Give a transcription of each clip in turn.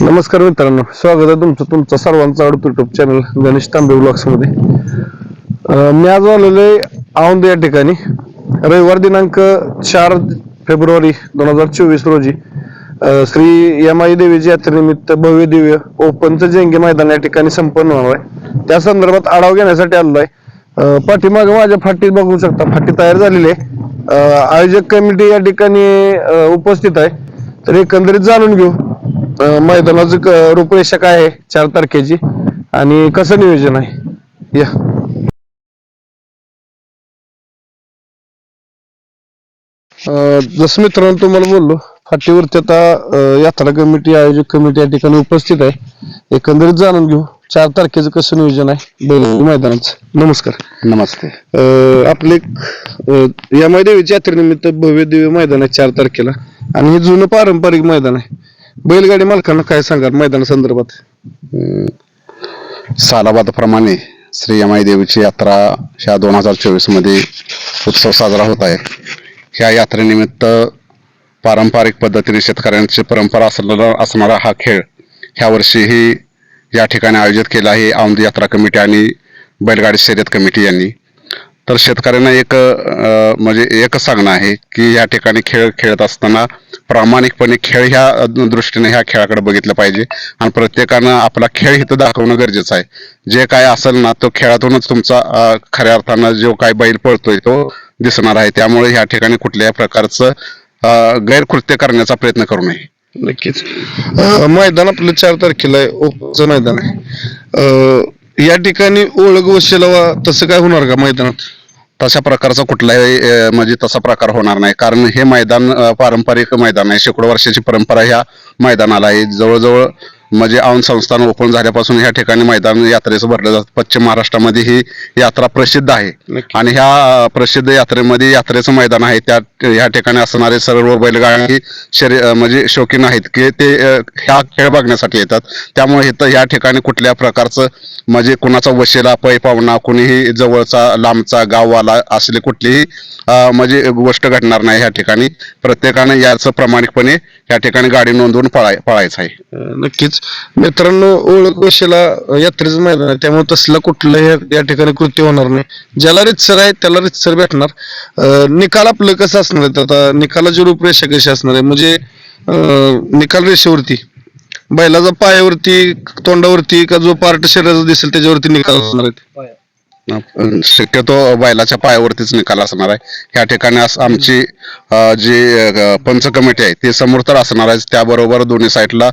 नमस्कार मित्रांनो स्वागत आहे तुमचं तुमचं सर्वांचं आवडतं युट्यूब चॅनल गणेश तांबे ब्लॉग्समध्ये. मी आज आलेलो आहे औंध या ठिकाणी. रविवार दिनांक चार फेब्रुवारी दोन हजार चोवीस रोजी श्री यमाई देवीच्या यात्रेनिमित्त भव्य दिव्य ओपनचं जेंगे मैदान या ठिकाणी संपन्न होणार आहे. त्या संदर्भात आढावा घेण्यासाठी आलेलो आहे. अं, पाठीमागं माझ्या फाटी बघू शकता फाटी तयार झालेली आहे. आयोजक कमिटी या ठिकाणी उपस्थित आहे. तर एकंदरीत जाणून घेऊ. मैदानाचं क- रूपरेषा काय आहे? चार तारखेची. आणि कसं नियोजन आहे? या. अं, जसं मित्रांनो तुम्हाला बोललो फाटीवरती आता अं, यात्रा कमिटी आयोजक कमिटी या ठिकाणी उपस्थित आहे. एकंदरीत जाणून घेऊ चार तारखेचं कसं नियोजन आहे बैलगाडी मैदानाचं. नमस्कार. नमस्ते. अं, आपले अं, या देवीच्या यात्रेनिमित्त भव्य दिव्य मैदान आहे चार तारखेला. आणि हे जुनं पारंपरिक मैदान आहे. बैलगाडी मालकांना काय सांगाल मैदाना संदर्भात? सालाबादप्रमाणे श्री यमाई देवीची यात्रा ह्या दोन हजार चोवीसमध्ये उत्सव साजरा होत आहे. ह्या यात्रेनिमित्त पारंपरिक पद्धतीने शेतकऱ्यांची परंपरा असलेला असणारा हा खेळ ह्या वर्षीही या ठिकाणी आयोजित केला आहे. औंध यात्रा कमिटी आणि बैलगाडी शर्यत कमिटी यांनी. तर शेतकऱ्यांना एक म्हणजे एकच सांगणं आहे की या ठिकाणी खेळ खेळत असताना प्रामाणिकपणे खेळ ह्या दृष्टीने ह्या खेळाकडे बघितलं पाहिजे. आणि प्रत्येकानं आपला खेळ इथं दाखवणं गरजेचं आहे. जे काय असेल ना तो खेळातूनच तुमचा खऱ्या अर्थानं जो काय बैल पळतोय तो दिसणार आहे. त्यामुळे ह्या ठिकाणी कुठल्याही प्रकारचं गैरकृत्य करण्याचा प्रयत्न करू नये. नक्कीच. मैदान आपलं चार तारखेला आहे. ओपनचं मैदान आहे. अं, या ठिकाणी ओळख वशिला तसं काय होणार का मैदानात? तशा प्रकारचा कुठलाही अ, म्हणजे तसा प्रकार होणार नाही. कारण हे मैदान अ, पारंपरिक मैदान आहे. शेकडो वर्षाची परंपरा ह्या मैदानाला आहे. जवळजवळ म्हणजे औंध संस्थान ओपन झाल्यापासून ह्या ठिकाणी मैदान यात्रेचं भरलं जातं. पश्चिम महाराष्ट्रामध्ये ही यात्रा प्रसिद्ध आहे. आणि ह्या प्रसिद्ध यात्रेमध्ये यात्रेचं मैदान आहे. त्या ह्या ठिकाणी असणारे सर्व बैलगाडी शरी अ, म्हणजे शौकीन आहेत की ते ह्या खेळ बघण्यासाठी येतात. त्यामुळे इथं ह्या ठिकाणी कुठल्या प्रकारचं म्हणजे कुणाचा वशिला पै पाहुणा कुणीही जवळचा लांबचा गाववाला असले कुठलीही म्हणजे गोष्ट घडणार नाही ह्या ठिकाणी. प्रत्येकानं याचं प्रामाणिकपणे या ठिकाणी गाडी नोंदवून पळाय पळायचं आहे. अं, मित्रांनो ओळख वशिला यात्रेचं मैदान आहे. त्यामुळे तसलं कुठलं या- ठिकाणी कृत्य होणार नाही. ज्याला रितसर आहे त्याला रितसर भेटणार. निकाल आपलं कसं असणार आहे? आता निकालाची रूपरेषा कशी असणार आहे? म्हणजे निकाल रेषेवरती बैलाचा पायावरती तोंडावरती का जो पार्ट शरीराचा दिसेल त्याच्यावरती निकाल असणार आहेत? अं, शक्यतो बैलाच्या पायावरतीच निकाल असणार आहे. ह्या ठिकाणी अस- आमची अं, जी अं, पंच कमिटी आहे ती समोर तर असणार आहे. त्याबरोबर दोन्ही साईडला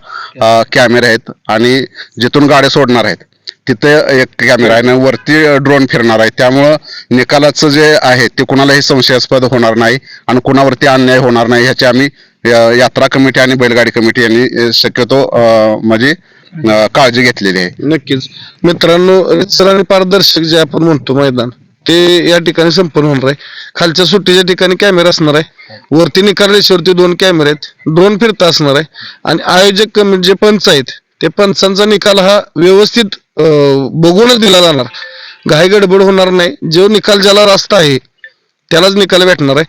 कॅमेरे आहेत आणि जिथून गाड्या सोडणार आहेत तिथे एक कॅमेरा आहे. आणि वरती ड्रोन फिरणार आहे. त्यामुळं निकालाचं जे आहे ते कुणालाही संशयास्पद होणार नाही आणि कुणावरती अन्याय होणार नाही. ह्याची आम्ही अं, यात्रा कमिटी आणि बैलगाडी कमिटी यांनी अं, शक्यतो अं, म्हणजे अं, काळजी घेतलेली आहे. नक्कीच. मित्रांनो रितसर आणि पारदर्शक जे आपण म्हणतो मैदान ते या ठिकाणी संपन्न होणार आहे. खालच्या सुट्टीच्या ठिकाणी कॅमेरा असणार आहे. वरती निकाल दोन कॅमेरे आहेत. ड्रोन फिरता असणार आहे. आणि आयोजक कमिटी जे पंच आहेत ते पंचांचा निकाल हा व्यवस्थित अं, बघूनच दिला जाणार. घाई गडबड होणार नाही. जो निकाल ज्याला रास्ता आहे त्यालाच निकाल भेटणार आहे.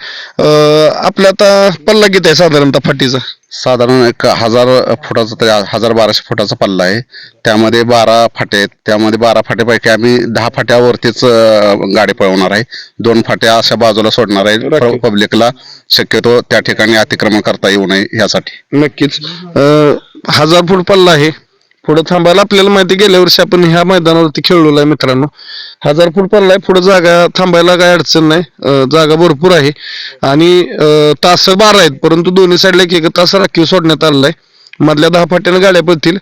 आपल्या आता पल्ला किती आहे साधारणतः फाटीचा? साधारण एक हजार फुटाचा ते हजार बाराशे फुटाचा पल्ला आहे. त्यामध्ये बारा फाटे आहेत. त्यामध्ये बारा फाट्यापैकी आम्ही दहा फाट्यावरतीच गाडी पळवणार आहे. दोन फाट्या अशा बाजूला सोडणार आहे. पब्लिकला शक्यतो त्या ठिकाणी अतिक्रमण करता येऊ नये यासाठी. नक्कीच. हजार फूट पल्ला आहे. पुढे थांबायला आपल्याला माहिती गेल्या वर्षी आपण ह्या मैदानावरती खेळलेलो आहे मित्रांनो. हजार फूट पडलाय पुढे जागा थांबायला काय अडचण नाही. जागा भरपूर आहे. आणि तास बारा आहेत परंतु दोन्ही साईडला एक एक तास राखीव सोडण्यात आलेला आहे. मधल्या दहा फाट्यानं गाड्या पडतील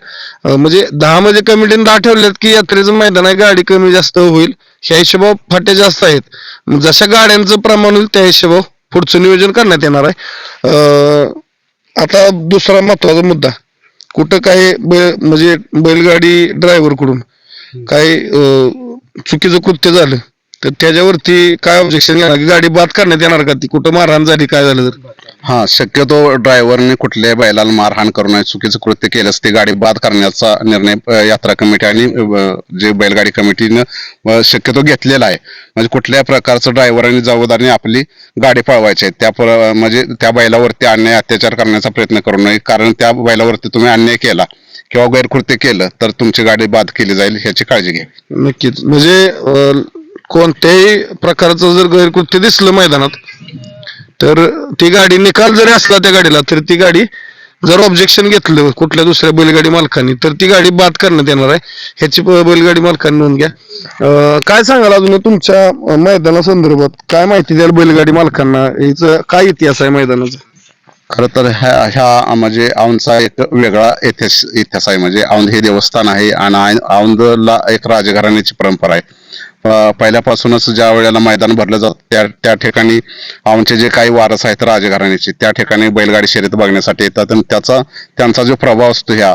म्हणजे दहा म्हणजे कमिटीने दहा ठेवल्यात की यात्रेचं मैदान आहे गाडी कमी जास्त होईल. ह्या हिशोबावर फाट्या जास्त आहेत. जशा गाड्यांचं प्रमाण होईल त्या हिशोबावर पुढचं नियोजन करण्यात येणार आहे. आता दुसरा महत्त्वाचा मुद्दा. कुठं काय बैल म्हणजे बैलगाडी ड्रायव्हरकडून काय चुकीचं कृत्य झालं तर त्याच्यावरती काय ऑब्जेक्शन की गाडी बाद करण्यात येणार का ती? कुठं मारहाण झाली काय झालं तर? हा शक्यतो ड्रायव्हरने कुठल्याही बैलाला मारहाण करू नये. चुकीचं कृत्य केल्यास ती गाडी बाद करण्याचा निर्णय अ, यात्रा कमिटी आणि अ, जे बैलगाडी कमिटीनं अ, शक्यतो घेतलेला आहे. म्हणजे कुठल्याही प्रकारचं ड्रायव्हरांनी जबाबदारीने आपली गाडी पळवायची आहे. त्या प्र- म्हणजे त्या बैलावरती अन्याय अत्याचार करण्याचा प्रयत्न करू नये. कारण त्या बैलावरती तुम्ही अन्याय केला किंवा गैरकृत्य केलं तर तुमची गाडी बाद केली जाईल ह्याची काळजी घ्यावी नक्कीच. म्हणजे अं, कोणत्याही प्रकारचं जर गैरकृत्य दिसलं मैदानात तर ती गाडी निकाल जरी असला त्या गाडीला तर ती गाडी जर ऑब्जेक्शन घेतलं कुठल्या दुसऱ्या बैलगाडी मालकांनी तर ती गाडी बाद करण्यात येणार आहे. ह्याची बैलगाडी मालकांनी नोंद घ्या. काय सांगाल अजून तुमच्या मैदाना संदर्भात काय माहिती द्याल बैलगाडी मालकांना? याचा काय इतिहास आहे मैदानाचा? खर तर ह्या ह्या म्हणजे औंधचा एक वेगळा इतिहास इतिहास आहे. म्हणजे औंध हे देवस्थान आहे आणि औंधला एक राजघराण्याची परंपरा आहे. पहिल्यापासूनच ज्या वेळेला मैदान भरलं जातं त्या त्या ठिकाणी आमचे जे काही वारस आहेत राजघराण्याचे त्या ठिकाणी बैलगाडी शर्यत बघण्यासाठी येतात आणि त्याचा त्यांचा जो प्रभाव असतो ह्या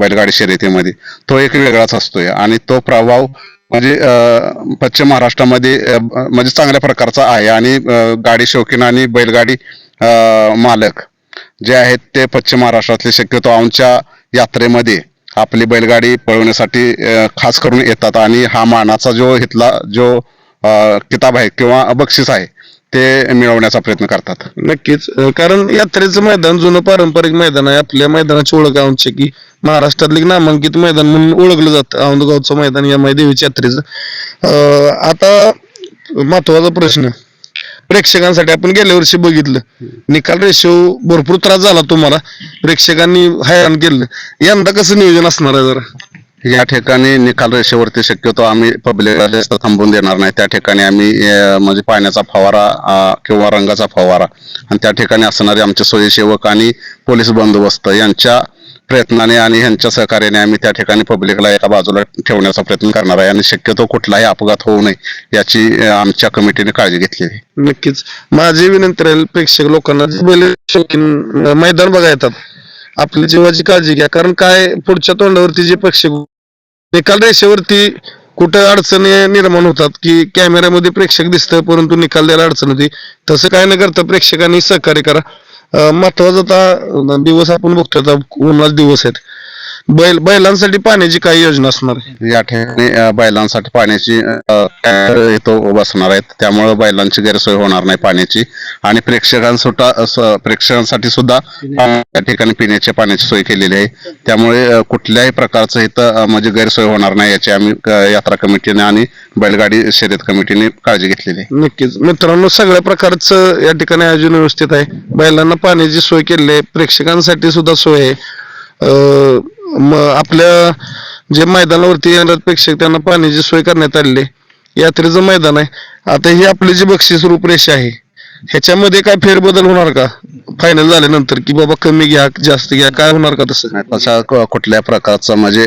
बैलगाडी शर्यतीमध्ये तो एक वेगळाच असतोय. आणि तो प्रभाव म्हणजे पश्चिम महाराष्ट्रामध्ये म्हणजे चांगल्या प्रकारचा आहे. आणि गाडी शौकीन आणि बैलगाडी मालक जे आहेत ते पश्चिम महाराष्ट्रातले शक्यतो आमच्या यात्रेमध्ये आपली बैलगाडी पळवण्यासाठी खास करून येतात. आणि हा मानाचा जो इथला जो किताब आहे किंवा बक्षीस आहे ते मिळवण्याचा प्रयत्न करतात. नक्कीच. कारण यात्रेचं मैदान जुनं पारंपरिक मैदान आहे. आपल्या मैदानाची ओळख औंधची की महाराष्ट्रातले एक नामांकित मैदान म्हणून ओळखलं जातं. औंधगावचं मैदान या देवीच्या यात्रेचं. आता महत्त्वाचा प्रश्न. प्रेक्षकांसाठी आपण गेल्या वर्षी बघितलं. निकाल रेशो भरपूर त्रास झाला तुम्हाला. प्रेक्षकांनी हैराण केलं. यंदा कसं नियोजन असणार आहे जरा? या ठिकाणी निकाल रेषेवरती शक्यतो आम्ही पब्लिकला जास्त थांबून देणार नाही. त्या ठिकाणी आम्ही म्हणजे पाण्याचा फवारा किंवा रंगाचा फवारा. आणि त्या ठिकाणी असणारे आमचे स्वयंसेवक आणि पोलीस बंदोबस्त यांच्या प्रयत्नाने आणि यांच्या सहकार्याने आम्ही त्या ठिकाणी पब्लिकला एका बाजूला ठेवण्याचा प्रयत्न करणार आहे. आणि शक्यतो कुठलाही अपघात होऊ नये याची आमच्या कमिटीने काळजी घेतली आहे. नक्कीच. माझी विनंती राहील प्रेक्षक लोकांना जे बैल शौकीन मैदान बघा येतात. आपल्या जीवाची काळजी घ्या. कारण काय पुढच्या तोंडावरती जे प्रेक्षक निकाल रेषेवरती कुठं अडचणी निर्माण होतात की कॅमेऱ्यामध्ये प्रेक्षक दिसतं परंतु निकाल द्यायला अडचण होती तसं काय न करता प्रेक्षकांनी सहकार्य करा. महत्त्वाचा आता दिवस आपण बघतो आता उन्हाळा दिवस आहेत. बैल बैलांसाठी पाण्याची काय योजना असणार आहे? या ठिकाणी अ, बैलांसाठी पाण्याची इथं बसणार आहेत. त्यामुळे बैलांची गैरसोय होणार नाही पाण्याची. आणि प्रेक्षकांसुद्धा प्रेक्षकांसाठी सुद्धा अ, या ठिकाणी पिण्याच्या पाण्याची सोय केलेली आहे. त्यामुळे अ, कुठल्याही प्रकारचं इथं अ, म्हणजे गैरसोय होणार नाही याची आम्ही अ, यात्रा कमिटीने आणि बैलगाडी शर्यत कमिटीने काळजी घेतलेली आहे. नक्कीच. मित्रांनो सगळ्या प्रकारचं या ठिकाणी आयोजन व्यवस्थित आहे. बैलांना पाण्याची सोय केली आहे. प्रेक्षकांसाठी सुद्धा सोय आहे. अं, आपल्या जे मैदानावरती येणार प्रेक्षक त्यांना पाण्याची सोय करण्यात आलेली आहे. यात्रेचं मैदान आहे. आता ही आपली जी बक्षीस रूपरेषा आहे ह्याच्यामध्ये काय फेरबदल होणार का? फायनल झाल्यानंतर की बाबा कमी घ्या जास्त घ्या काय होणार का तसं? तसा कुठल्या प्रकारचा म्हणजे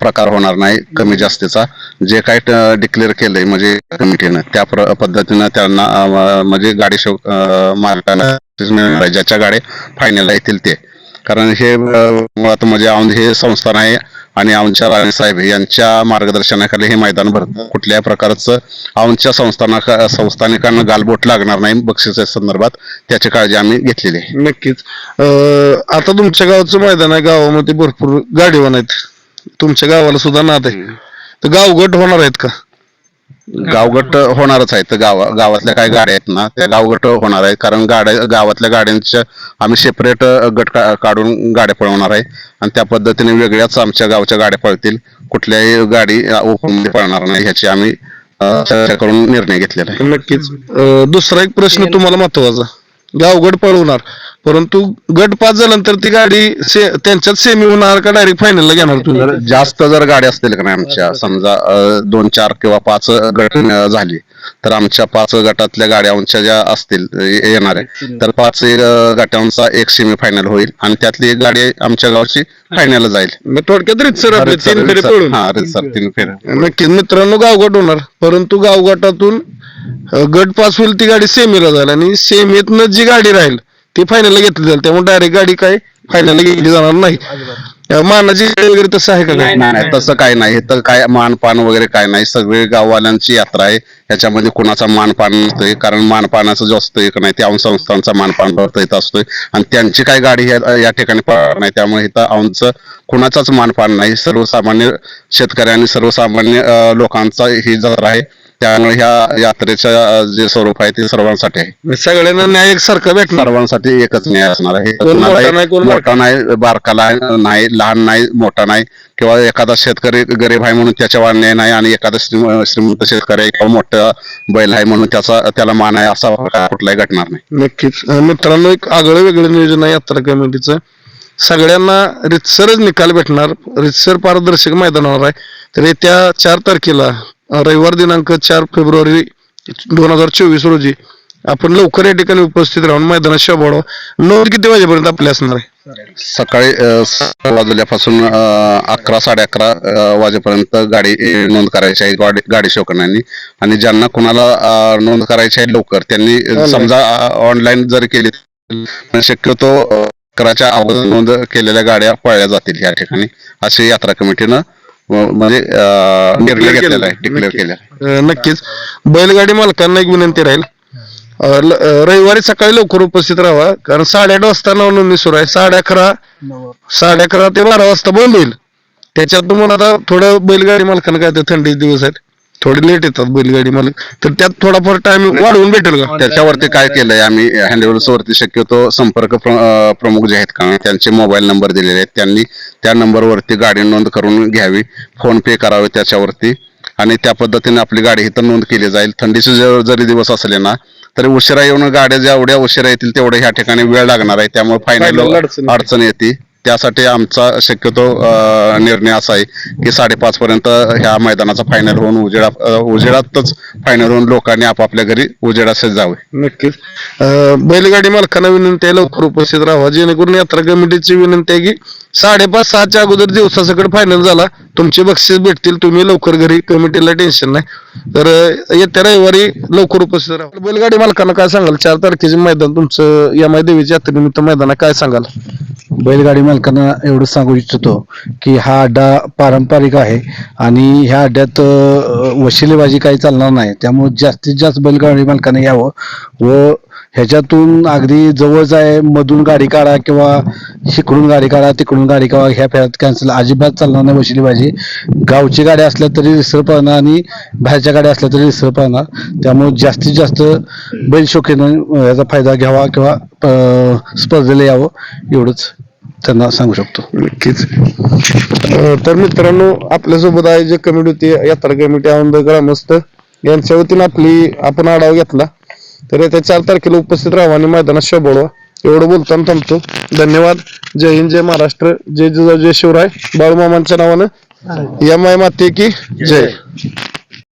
प्रकार होणार नाही कमी जास्तीचा. जे काही डिक्लेअर केलंय म्हणजे कमिटीनं त्या पद्धतीनं त्यांना म्हणजे गाडी शो मालकांना मिळणार ज्याच्या गाड्या फायनल येतील ते. कारण हे मुळात म्हणजे औंध हे संस्थान आहे आणि औंधच्या राणे साहेब यांच्या मार्गदर्शनाखाली हे मैदान भरतं कुठल्याही प्रकारचं औंधच्या संस्थाना संस्थानिकांना गालबोट लागणार नाही बक्षिसा संदर्भात. त्याची काळजी आम्ही घेतलेली आहे. नक्कीच. आता तुमच्या गावचं मैदान आहे गावामध्ये भरपूर गाडीवान आहेत. तुमच्या गावाला सुद्धा नाद आहे. तर गावगट होणार आहेत का? गावगट होणारच आहेत गावा गावातल्या काही गाड्या आहेत ना त्या गावगट होणार आहेत. कारण गाड्या गावातल्या गाड्यांच्या आम्ही सेपरेट गट का- काढून गाड्या पळवणार आहे. आणि त्या पद्धतीने वेगळ्याच आमच्या गावच्या गाड्या पळतील. कुठल्याही गाडी ओपनमध्ये पळणार नाही ह्याची आम्ही अ, चर्चा करून निर्णय घेतलेला आहे. नक्कीच. अं, दुसरा एक प्रश्न तुम्हाला महत्त्वाचा गावगट पळवणार परंतु गट पास झाल्यानंतर ती गाडी से- त्यांच्यात सेमी होणार का डायरेक्ट फायनलला घेणार तुम्ही? जर जास्त जर गाड्या असतील का नाही आमच्या? समजा अ, दोन चार किंवा पाच गट अ, झाली. तर आमच्या पाच गटातल्या गाड्या आमच्या ज्या असतील अ, येणार आहे तर पाच अ, गटांचा एक सेमी फायनल होईल आणि त्यातली एक गाडी आमच्या गावची फायनल जाईल. मग थोडक्यात रितसर आपले तीन फेरे पळून. हा सर तीन फेरे. नक्कीच मित्रांनो गावगट होणार. परंतु गावगटातून गट पास होईल ती गाडी सेमीला जाईल आणि सेमीतनं जी गाडी राहील ती फायनलला घेतली जाईल. त्यामुळे डायरेक्ट गाडी काय फायनलला घेतली जाणार नाही. अं, मानाची गाडी वगैरे तसं आहे का काय? नाही नाही तसं काय नाही. तर काय मानपान वगैरे काय नाही. सगळे गाववाल्यांची यात्रा आहे. याच्यामध्ये कुणाचा मानपान नसतोय. कारण मानपानाचं जो असतोय का नाही ते औंध संस्थांचा मानपान करता येत असतोय. आणि त्यांची काय गाडी या या ठिकाणी पळणार नाही. त्यामुळे इथं औंधचं कुणाचाच मानपान नाही. सर्वसामान्य शेतकरी आणि सर्वसामान्य अं, लोकांचा ही जत्रा आहे त्यामुळे ह्या यात्रेचं जे स्वरूप आहे ते सर्वांसाठी आहे. सगळ्यांना न्याय एकसारखा भेटणार. सर्वांसाठी एकच न्याय असणार आहे. कोण मोठा नाही, कोण मोठा नाही बारकाला नाही लहान नाही मोठा नाही किंवा एखादा शेतकरी गरीब आहे म्हणून त्याच्यावर अन्याय नाही आणि एखादा श्रीम- श्रीमंत शेतकरी आहे किंवा मोठा बैल आहे म्हणून त्याचा त्याला मान आहे असा प्रकार कुठलाही घडणार नाही. नक्कीच. अं, मित्रांनो एक आगळं वेगळं नियोजन आहे यात्रा कमिटीचं. सगळ्यांना रितसरच निकाल भेटणार. रितसर पारदर्शक मैदानावर आहे. तर येत्या चार तारखेला रविवार दिनांक चार फेब्रुवारी दोन हजार चोवीस रोजी आपण लवकर या ठिकाणी उपस्थित राहून मैदानात शोभावं नोंद किती वाजेपर्यंत आपली असणार आहे? सकाळी अ, सहा वाजल्यापासून अ, अकरा साडे अकरा अ, वाजेपर्यंत गाडी अ, नोंद करायची आहे गाडी गाडी शोकणांनी आणि ज्यांना कोणाला अ, नोंद करायची आहे लवकर त्यांनी अ, Online. समजा ऑनलाईन जरी केली तर शक्यतो अ, अकराच्या अगोदर नोंद केलेल्या गाड्या पळल्या जातील या ठिकाणी असे यात्रा कमिटीनं म्हणजे निर्णय घेतलेला आहे डिक्लेअर. केलेला आहे. अं, नक्कीच. बैलगाडी मालकांना एक विनंती राहील. अं, ल- अं, रविवारी सकाळी लवकर उपस्थित राहा कारण साडेआठ वाजता नोंदणी सुरू आहे. साडे अकरा साडे अकरा ते बारा वाजता बंद होईल. त्याच्यात तुम्हाला आता थोडं बैलगाडी मालकांना काय ते थंडी दिवस आहेत. थोडे लेट येतात बैलगाडी मालक. तर त्यात थोडाफार टाइम वाढवून भेटेल का? त्याच्यावरती काय केलंय आम्ही हँडल्स वरती शक्यतो संपर्क प्रमुख जे आहेत का त्यांचे मोबाईल नंबर दिलेले आहेत. त्यांनी त्या नंबरवरती गाडी नोंद करून घ्यावी फोन पे करावे त्याच्यावरती. आणि त्या पद्धतीने आपली गाडी इथं नोंद केली जाईल. थंडीचे जर- जरी दिवस असले ना तरी उशिरा येऊन गाड्या जेवढ्या उशिरा येतील तेवढ्या ह्या ठिकाणी वेळ लागणार आहे. त्यामुळे फायनल अडचण येते. त्यासाठी आमचा शक्यतो निर्णय असा आहे की साडेपाच पर्यंत ह्या मैदानाचा फायनल होऊन उजेडा उजेडातच फायनल होऊन लोकांनी आपापल्या घरी उजेडात जावे नक्कीच. बैलगाडी मालकांना विनंती आहे लवकर उपस्थित राहा. जेणेकरून यात्रा कमिटीची विनंती आहे की साडेपाच सहाच्या अगोदर दिवसासकट फायनल झाला. तुमचे बक्षीस भेटतील तुम्ही लवकर घरी कमिटीला टेन्शन नाही. तर येत्या रविवारी लवकर उपस्थित राहा. बैलगाडी मालकांना काय सांगाल? चार तारखेचे मैदान तुमचं या माय देवीच्या यात्रेनिमित्त मैदान काय सांगाल? बैलगाडी मालकांना एवढं सांगू इच्छितो की हा अड्डा पारंपरिक आहे आणि ह्या अड्ड्यात वशिलेबाजी काही चालणार नाही. त्यामुळे जास्तीत जास्त बैलगाडी मालकांना यावं व ह्याच्यातून अगदी जवळच आहे मधून गाडी काढा किंवा इकडून गाडी काढा तिकडून गाडी काढा ह्या फेऱ्यात कॅन्सल अजिबात चालणार नाही वशिलेबाजी गावची गाडी असल्या तरी रिसर पळणार आणि बाहेरच्या गाड्या असल्या तरी रिसर पळणार. त्यामुळे जास्तीत जास्त बैल शोकीनं याचा फायदा घ्यावा किंवा स्पर्धेला यावं एवढंच त्यांना सांगू शकतो. नक्कीच. तर मित्रांनो आपल्यासोबत आहे जे कमिटी होती यात्रा कमिटी आनंद ग्रामस्थ. यांच्या वतीनं आपली आपण आढावा घेतला. तर येत्या चार तारखेला उपस्थित राहा आणि मैदानात शोभवा एवढं बोलताना थांबतो. धन्यवाद. जय हिंद जय महाराष्ट्र. जय जिजाऊ जय शिवराय. बाळूमामांच्या नावानं. एम आय माते की जय.